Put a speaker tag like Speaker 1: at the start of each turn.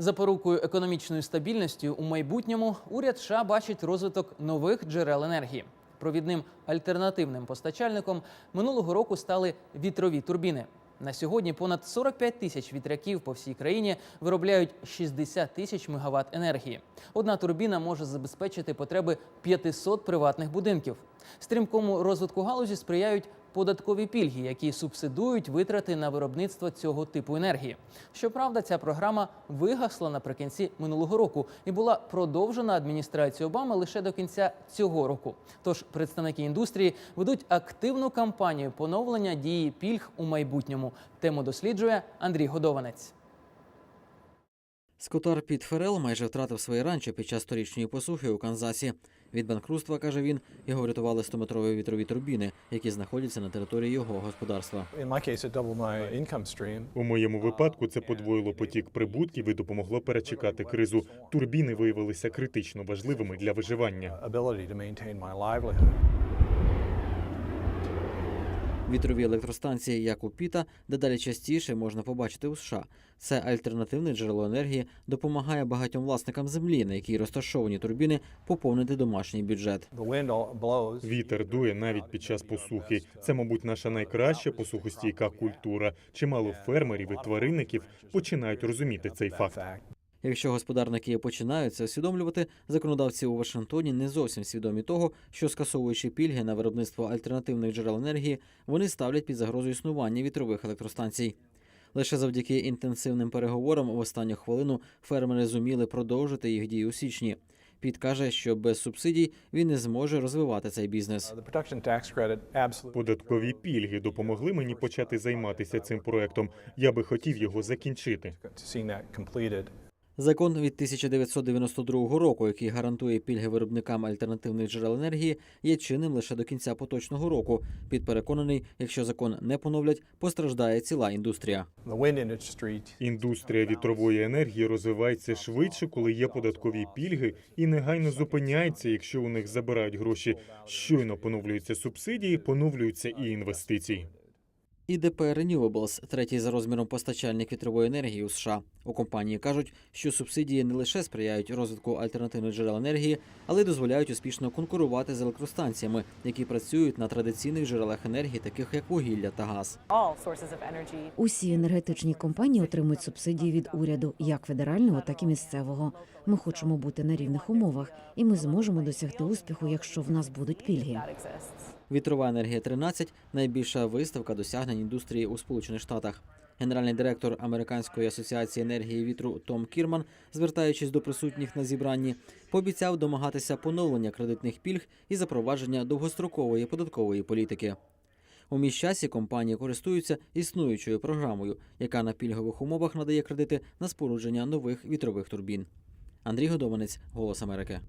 Speaker 1: Запорукою економічної стабільності у майбутньому уряд США бачить розвиток нових джерел енергії. Провідним альтернативним постачальником минулого року стали вітрові турбіни. На сьогодні понад 45 тисяч вітряків по всій країні виробляють 60 тисяч мегаватт енергії. Одна турбіна може забезпечити потреби 500 приватних будинків. Стрімкому розвитку галузі сприяють податкові пільги, які субсидують витрати на виробництво цього типу енергії. Щоправда, ця програма вигасла наприкінці минулого року і була продовжена адміністрацією Обами лише до кінця цього року. Тож представники індустрії ведуть активну кампанію поновлення дії пільг у майбутньому. Тему досліджує Андрій Годованець.
Speaker 2: Скотар Піт Ферел майже втратив своє ранчо під час торічної посухи у Канзасі. Від банкрутства, каже він, його врятували 100-метрові вітрові турбіни, які знаходяться на території його господарства.
Speaker 3: У моєму випадку це подвоїло потік прибутків і допомогло перечекати кризу. Турбіни виявилися критично важливими для виживання.
Speaker 2: Вітрові електростанції, як у Піта, дедалі частіше можна побачити у США. Це альтернативне джерело енергії допомагає багатьом власникам землі, на якій розташовані турбіни, поповнити домашній бюджет.
Speaker 3: Вітер дує навіть під час посухи. Це, мабуть, наша найкраща посухостійка культура. Чимало фермерів і тваринників починають розуміти цей факт.
Speaker 2: Якщо господарники починають це усвідомлювати, законодавці у Вашингтоні не зовсім свідомі того, що скасовуючи пільги на виробництво альтернативних джерел енергії, вони ставлять під загрозу існування вітрових електростанцій. Лише завдяки інтенсивним переговорам в останню хвилину фермери зуміли продовжити їх дії у січні. Піт каже, що без субсидій він не зможе розвивати цей бізнес.
Speaker 4: Uh.
Speaker 3: Податкові пільги допомогли мені почати займатися цим проектом. Я би хотів його закінчити.
Speaker 2: Закон від 1992 року, який гарантує пільги виробникам альтернативних джерел енергії, є чинним лише до кінця поточного року. Під переконаний, якщо закон не поновлять, постраждає ціла індустрія.
Speaker 3: Індустрія вітрової енергії розвивається швидше, коли є податкові пільги, і негайно зупиняється, якщо у них забирають гроші. Щойно поновлюються субсидії, поновлюються і інвестиції.
Speaker 2: ІДП Renewables – третій за розміром постачальник вітрової енергії у США. У компанії кажуть, що субсидії не лише сприяють розвитку альтернативних джерел енергії, але й дозволяють успішно конкурувати з електростанціями, які працюють на традиційних джерелах енергії, таких як вугілля та газ.
Speaker 5: Усі енергетичні компанії отримують субсидії від уряду, як федерального, так і місцевого. Ми хочемо бути на рівних умовах, і ми зможемо досягти успіху, якщо в нас будуть пільги.
Speaker 2: Вітрова енергія 13 – найбільша виставка досягнень індустрії у Сполучених Штатах. Генеральний директор Американської асоціації енергії вітру Том Кірман, звертаючись до присутніх на зібранні, пообіцяв домагатися поновлення кредитних пільг і запровадження довгострокової податкової політики. У міщасі компанії користуються існуючою програмою, яка на пільгових умовах надає кредити на спорудження нових вітрових турбін. Андрій Годованець, Голос Америки.